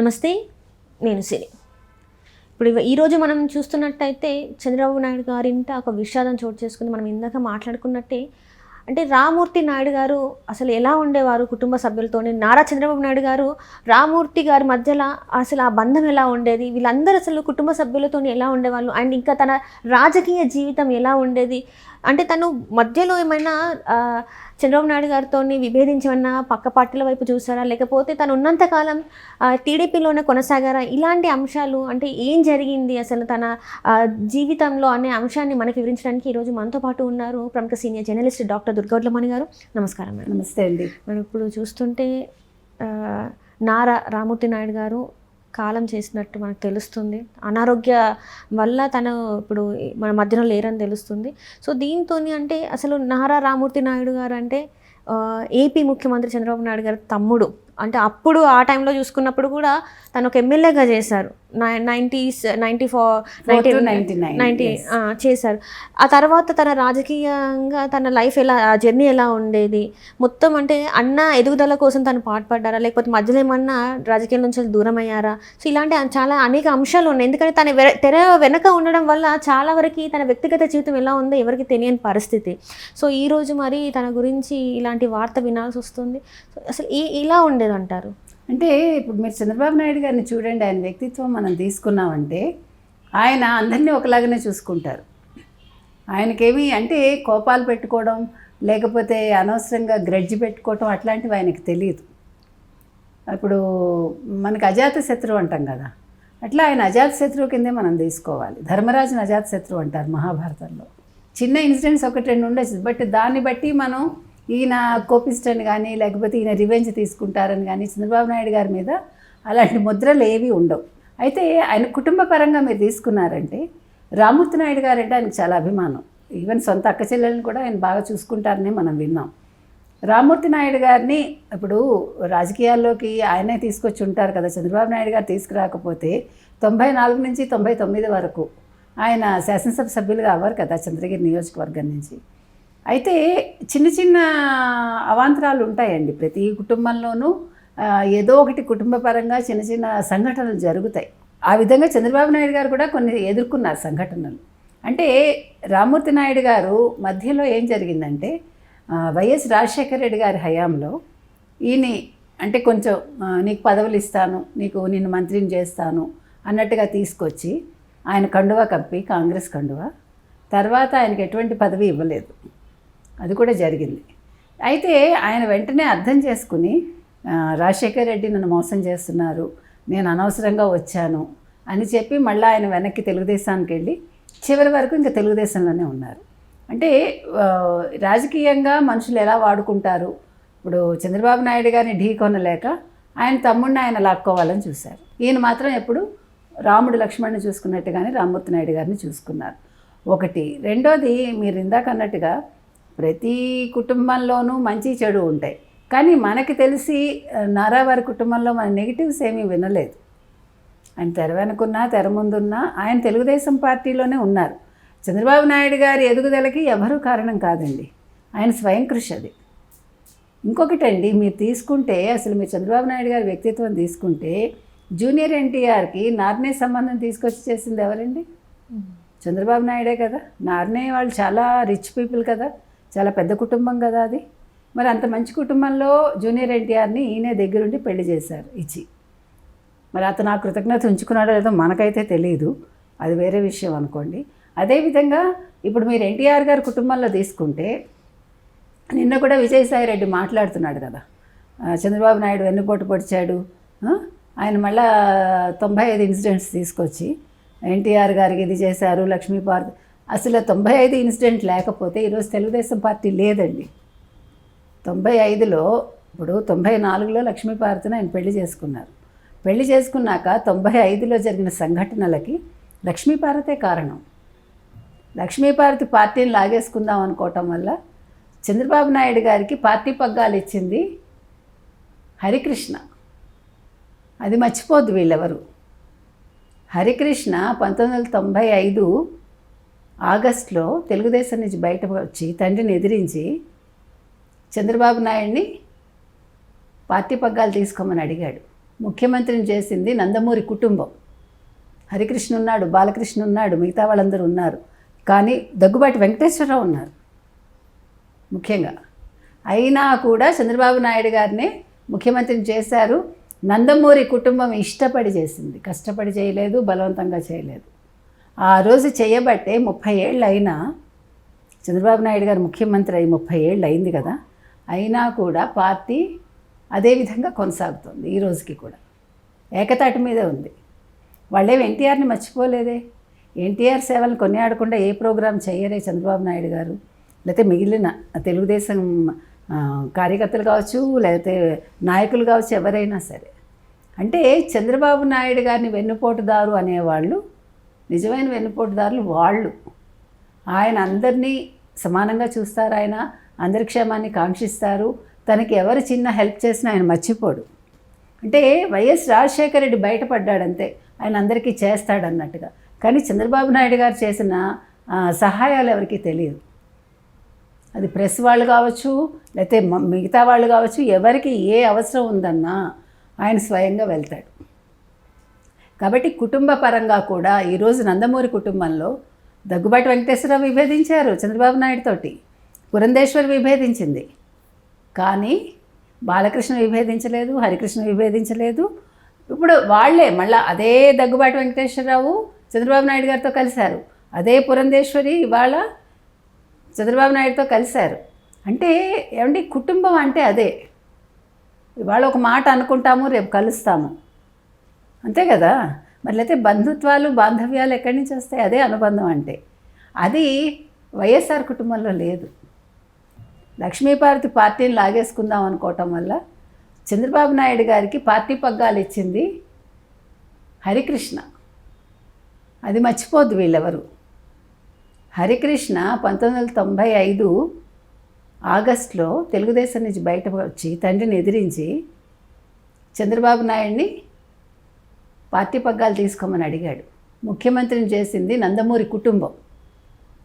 నమస్తే నేను సిరి. ఇప్పుడు ఈరోజు మనం చూస్తున్నట్టయితే చంద్రబాబు నాయుడు గారింట ఒక విషాదం చోటు చేసుకుని మనం ఇందాక మాట్లాడుకున్నట్టే అంటే రామూర్తి నాయుడు గారు అసలు ఎలా ఉండేవారు కుటుంబ సభ్యులతోనే? నారా చంద్రబాబు నాయుడు గారు రామూర్తి గారి మధ్యలో అసలు ఆ బంధం ఎలా ఉండేది? వీళ్ళందరూ అసలు కుటుంబ సభ్యులతో ఎలా ఉండేవాళ్ళు? అండ్ ఇంకా తన రాజకీయ జీవితం ఎలా ఉండేది? అంటే తను మధ్యలో ఏమైనా చంద్రబాబు నాయుడు గారితో విభేదించమన్నా పక్క పార్టీల వైపు చూసారా? లేకపోతే తను ఉన్నంతకాలం టీడీపీలోనే కొనసాగారా? ఇలాంటి అంశాలు అంటే ఏం జరిగింది అసలు తన జీవితంలో అనే అంశాన్ని మనకి వివరించడానికి ఈరోజు మనతో పాటు ఉన్నారు ప్రముఖ సీనియర్ జర్నలిస్ట్ డాక్టర్ దుర్గౌడ్లమణి గారు. నమస్కారం మేడం. నమస్తే అండి. మనం ఇప్పుడు చూస్తుంటే నారా రామూర్తి నాయుడు గారు కాలం చేసినట్టు మనకు తెలుస్తుంది. అనారోగ్య వల్ల తను ఇప్పుడు మన మధ్యలో లేరని తెలుస్తుంది. సో దీంతో అంటే అసలు నారా రామూర్తి నాయుడు గారు అంటే ఏపీ ముఖ్యమంత్రి చంద్రబాబు నాయుడు గారి తమ్ముడు. అంటే అప్పుడు ఆ టైంలో చూసుకున్నప్పుడు కూడా తను ఒక ఎమ్మెల్యేగా చేశారు. Nineties ninety four Four to 99, ninety yes. చేశారు. ఆ తర్వాత తన రాజకీయంగా తన లైఫ్ ఎలా ఆ జర్నీ ఎలా ఉండేది? మొత్తం అంటే అన్న ఎదుగుదల కోసం తను పాటుపడ్డారా? లేకపోతే మధ్యలో ఏమన్నా రాజకీయాల నుంచి దూరం అయ్యారా సో ఇలాంటి చాలా అనేక అంశాలు ఉన్నాయి. ఎందుకంటే తన తెర వెనక ఉండడం వల్ల చాలా వరకు తన వ్యక్తిగత జీవితం ఎలా ఉందో ఎవరికి తెలియని పరిస్థితి. సో ఈ రోజు మరి తన గురించి ఇలాంటి వార్త వినాల్సి వస్తుంది. అసలు ఈ ఇలా ఉండేది అంటారు అంటే ఇప్పుడు మీరు చంద్రబాబు నాయుడు గారిని చూడండి ఆయన వ్యక్తిత్వం మనం తీసుకున్నామంటే ఆయన అందరినీ ఒకలాగానే చూసుకుంటారు. ఆయనకేమి అంటే కోపాలు పెట్టుకోవడం లేకపోతే అనవసరంగా గ్రడ్జి పెట్టుకోవటం అట్లాంటివి ఆయనకి తెలియదు. ఇప్పుడు మనకి అజాత శత్రువు అంటాం కదా అట్లా ఆయన అజాత శత్రువు కిందే మనం తీసుకోవాలి. ధర్మరాజుని అజాత శత్రువు అంటారు మహాభారతంలో. చిన్న ఇన్సిడెంట్స్ ఒకటి రెండు ఉండొచ్చు బట్ దాన్ని బట్టి మనం ఈయన కోపిస్టన్ కానీ లేకపోతే ఈయన రివెంజ్ తీసుకుంటారని కానీ చంద్రబాబు నాయుడు గారి మీద అలాంటి ముద్రలు ఏవి ఉండవు. అయితే ఆయన కుటుంబ పరంగా మీరు తీసుకున్నారంటే రామూర్తి నాయుడు గారు అంటే ఆయనకు చాలా అభిమానం. ఈవెన్ సొంత అక్క చెల్లెలను కూడా ఆయన బాగా చూసుకుంటారని మనం విన్నాం. రామూర్తి నాయుడు గారిని ఇప్పుడు రాజకీయాల్లోకి ఆయనే తీసుకొచ్చి ఉంటారు కదా చంద్రబాబు నాయుడు గారు తీసుకురాకపోతే తొంభై నాలుగు నుంచి తొంభై తొమ్మిది వరకు ఆయన శాసనసభ సభ్యులుగా అవ్వరు కదా చంద్రగిరి నియోజకవర్గం నుంచి. అయితే చిన్న చిన్న అవాంతరాలు ఉంటాయండి. ప్రతి కుటుంబంలోనూ ఏదో ఒకటి కుటుంబపరంగా చిన్న చిన్న సంఘటనలు జరుగుతాయి. ఆ విధంగా చంద్రబాబు నాయుడు గారు కూడా కొన్ని ఎదుర్కొన్నారు సంఘటనలు. అంటే రామూర్తి నాయుడు గారు మధ్యలో ఏం జరిగిందంటే వైఎస్ రాజశేఖర రెడ్డి గారి హయాంలో ఈయన అంటే కొంచెం నీకు పదవులు ఇస్తాను నీకు నిన్ను మంత్రిని చేస్తాను అన్నట్టుగా తీసుకొచ్చి ఆయన కండువా కప్పి కాంగ్రెస్ కండువా తర్వాత ఆయనకి ఎటువంటి పదవి ఇవ్వలేదు. అది కూడా జరిగింది. అయితే ఆయన వెంటనే అర్థం చేసుకుని రాజశేఖర్ రెడ్డి నన్ను మోసం చేస్తున్నారు నేను అనవసరంగా వచ్చాను అని చెప్పి మళ్ళీ ఆయన వెనక్కి తెలుగుదేశానికి వెళ్ళి చివరి వరకు ఇంకా తెలుగుదేశంలోనే ఉన్నారు. అంటే రాజకీయంగా మనుషులు ఎలా వాడుకుంటారు? ఇప్పుడు చంద్రబాబు నాయుడు గారిని ఢీ కొనలేక ఆయన తమ్ముడిని ఆయన లాక్కోవాలని చూశారు. ఈయన మాత్రం ఎప్పుడు రాముడు లక్ష్మణ్ని చూసుకున్నట్టుగానే రామ్మూర్తి నాయుడు గారిని చూసుకున్నారు. ఒకటి. రెండోది మీరు ఇందాక అన్నట్టుగా ప్రతి కుటుంబంలోనూ మంచి చెడు ఉంటాయి. కానీ మనకి తెలిసి ఆ, నారా వారి కుటుంబంలో మన నెగిటివ్స్ ఏమీ వినలేదు. ఆయన తెర వెనుకున్నా తెర ముందున్నా ఆయన తెలుగుదేశం పార్టీలోనే ఉన్నారు. చంద్రబాబు నాయుడు గారి ఎదుగుదలకి ఎవరూ కారణం కాదండి. ఆయన స్వయం కృషి అది. ఇంకొకటి అండి మీరు తీసుకుంటే అసలు మీరు చంద్రబాబు నాయుడు గారి వ్యక్తిత్వం తీసుకుంటే జూనియర్ ఎన్టీఆర్కి నార్నే సంబంధం తీసుకొచ్చి చేసింది ఎవరండి? చంద్రబాబు నాయుడే కదా. నార్నే వాళ్ళు చాలా రిచ్ పీపుల్ కదా. చాలా పెద్ద కుటుంబం కదా అది. మరి అంత మంచి కుటుంబంలో జూనియర్ ఎన్టీఆర్ని ఈయనే దగ్గరుండి పెళ్ళి చేశారు ఇచ్చి. మరి అతను ఆ కృతజ్ఞత ఉంచుకున్నాడో లేదో మనకైతే తెలియదు అది వేరే విషయం అనుకోండి. అదేవిధంగా ఇప్పుడు మీరు ఎన్టీఆర్ గారి కుటుంబంలో తీసుకుంటే నిన్న కూడా విజయసాయి రెడ్డి మాట్లాడుతున్నాడు కదా. చంద్రబాబు నాయుడు వెన్నుపోటు పొడిచాడు. ఆయన మళ్ళా తొంభై ఐదు ఇన్సిడెంట్స్ తీసుకొచ్చి ఎన్టీఆర్ గారికి ఇది చేశారు లక్ష్మీపార్వతి అసలు తొంభై ఐదు ఇన్సిడెంట్ లేకపోతే ఈరోజు తెలుగుదేశం పార్టీ లేదండి. తొంభై ఐదులో ఇప్పుడు తొంభై నాలుగులో లక్ష్మీపార్వతిని ఆయన పెళ్ళి చేసుకున్నారు. పెళ్ళి చేసుకున్నాక తొంభై ఐదులో జరిగిన సంఘటనలకి లక్ష్మీపార్వతే కారణం. లక్ష్మీపార్వతి పార్టీని లాగేసుకుందాం అనుకోవటం వల్ల చంద్రబాబు నాయుడు గారికి పార్టీ పగ్గాలు ఇచ్చింది హరికృష్ణ. అది మర్చిపోద్దు వీళ్ళెవరు. హరికృష్ణ పంతొమ్మిది వందల తొంభై ఐదు ఆగస్టులో తెలుగుదేశం నుంచి బయట వచ్చి తండ్రిని ఎదిరించి చంద్రబాబు నాయుడిని పార్టీ పగ్గాలు తీసుకోమని అడిగాడు. ముఖ్యమంత్రిని చేసింది నందమూరి కుటుంబం. హరికృష్ణ ఉన్నాడు బాలకృష్ణ ఉన్నాడు మిగతా వాళ్ళందరూ ఉన్నారు. కానీ దగ్గుబాటి వెంకటేశ్వరరావు ఉన్నారు. ముఖ్యంగా. అయినా కూడా చంద్రబాబు నాయుడు గారిని ముఖ్యమంత్రిని చేశారు. నందమూరి కుటుంబం ఇష్టపడి చేసింది. కష్టపడి చేయలేదు బలవంతంగా చేయలేదు. ఆ రోజు చేయబట్టే ముప్పై ఏళ్ళు అయినా చంద్రబాబు నాయుడు గారు ముఖ్యమంత్రి అయి ముప్పై ఏళ్ళు అయింది కదా అయినా కూడా పార్టీ అదే విధంగా కొనసాగుతుంది ఈ రోజుకి కూడా. ఏకతాటి మీదే ఉంది. వాళ్ళేం ఎన్టీఆర్ని మర్చిపోలేదే? ఎన్టీఆర్ సేవలను కొనియాడకుండా ఏ ప్రోగ్రాం చేయరే చంద్రబాబు నాయుడు గారు? లేకపోతే మిగిలిన తెలుగుదేశం కార్యకర్తలు కావచ్చు లేకపోతే నాయకులు కావచ్చు ఎవరైనా సరే. అంటే చంద్రబాబు నాయుడు గారిని వెన్నుపోటుదారు అనేవాళ్ళు నిజమైన వెన్నుపోటుదారులు వాళ్ళు. ఆయన అందరినీ సమానంగా చూస్తారు ఆయన అందరి క్షేమాన్ని కాంక్షిస్తారు. తనకి ఎవరు చిన్న హెల్ప్ చేసినా ఆయన మర్చిపోడు. అంటే వైఎస్ రాజశేఖర రెడ్డి బయటపడ్డాడంతే. ఆయన అందరికీ చేస్తాడన్నట్టుగా. కానీ చంద్రబాబు నాయుడు గారు చేసిన సహాయాలు ఎవరికీ తెలియదు. అది ప్రెస్ వాళ్ళు కావచ్చు లేకపోతే మిగతా వాళ్ళు కావచ్చు ఎవరికి ఏ అవసరం ఉందన్నా ఆయన స్వయంగా వెళ్తాడు. కాబట్టి కుటుంబ పరంగా కూడా ఈరోజు నందమూరి కుటుంబంలో దగ్గుబాటి వెంకటేశ్వరరావు విభేదించారు చంద్రబాబు నాయుడుతోటి పురంధేశ్వరి విభేదించింది. కానీ బాలకృష్ణ విభేదించలేదు హరికృష్ణ విభేదించలేదు. ఇప్పుడు వాళ్ళే మళ్ళీ అదే దగ్గుబాటి వెంకటేశ్వరరావు చంద్రబాబు నాయుడు గారితో కలిశారు. అదే పురంధేశ్వరి ఇవాళ చంద్రబాబు నాయుడుతో కలిశారు. అంటే ఏమండి కుటుంబం అంటే అదే. ఇవాళ ఒక మాట అనుకుంటాము రేపు కలుస్తాము. అంతే కదా? మరి అయితే బంధుత్వాలు బాంధవ్యాలు ఎక్కడి నుంచి వస్తాయి? అదే అనుబంధం అంటే. అది వైఎస్ఆర్ కుటుంబంలో లేదు. లక్ష్మీపార్వతి పార్టీని లాగేసుకుందాం అనుకోవటం వల్ల చంద్రబాబు నాయుడు గారికి పార్టీ పగ్గాలు ఇచ్చింది హరికృష్ణ. అది మర్చిపోద్దు వీళ్ళెవరు. హరికృష్ణ పంతొమ్మిది వందల తొంభై ఐదు ఆగస్టులో తెలుగుదేశం నుంచి బయట వచ్చి తండ్రిని ఎదిరించి చంద్రబాబు నాయుడిని పార్టీ పగ్గాలు తీసుకోమని అడిగాడు. ముఖ్యమంత్రిని చేసింది నందమూరి కుటుంబం.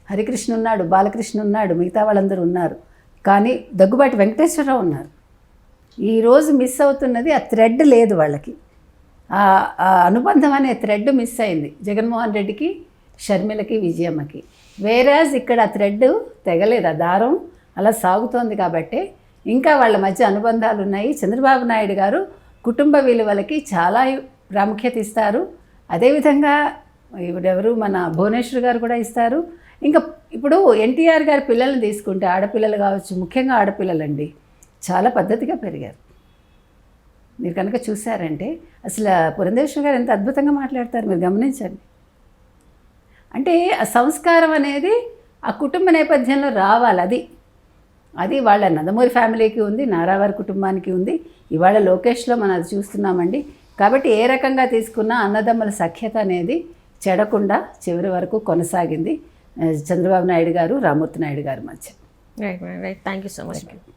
హరికృష్ణ ఉన్నాడు బాలకృష్ణ ఉన్నాడు మిగతా వాళ్ళందరూ ఉన్నారు. కానీ దగ్గుబాటి వెంకటేశ్వరరావు ఉన్నారు. ఈరోజు మిస్ అవుతున్నది ఆ థ్రెడ్ లేదు వాళ్ళకి. ఆ అనుబంధం అనే థ్రెడ్ మిస్ అయింది జగన్మోహన్ రెడ్డికి షర్మిలకి విజయమ్మకి. వేరాజ్ ఇక్కడ ఆ థ్రెడ్ తెగలేదు ఆ దారం అలా సాగుతోంది కాబట్టి ఇంకా వాళ్ళ మధ్య అనుబంధాలు ఉన్నాయి. చంద్రబాబు నాయుడు గారు కుటుంబ విలువలకి చాలా ప్రాముఖ్యత ఇస్తారు. అదేవిధంగా ఇప్పుడెవరు మన భువనేశ్వర్ గారు కూడా ఇస్తారు. ఇంకా ఇప్పుడు ఎన్టీఆర్ గారి పిల్లల్ని తీసుకుంటే ఆడపిల్లలు కావచ్చు ముఖ్యంగా ఆడపిల్లలండి చాలా పద్ధతిగా పెరిగారు. మీరు కనుక చూసారంటే అసలు పురంధేశ్వర్ గారు ఎంత అద్భుతంగా మాట్లాడతారు మీరు గమనించండి. అంటే ఆ సంస్కారం అనేది ఆ కుటుంబ నేపథ్యంలో రావాలి అది. అది వాళ్ళ నందమూరి ఫ్యామిలీకి ఉంది నారావారి కుటుంబానికి ఉంది. ఇవాళ లోకేష్లో మనం అది చూస్తున్నామండి. కాబట్టి ఏ రకంగా తీసుకున్నా అన్నదమ్ముల సఖ్యత అనేది చెడకుండా చివరి వరకు కొనసాగింది. చంద్రబాబు నాయుడు గారు రామూర్తి నాయుడు గారి మధ్య. Right right thank you so much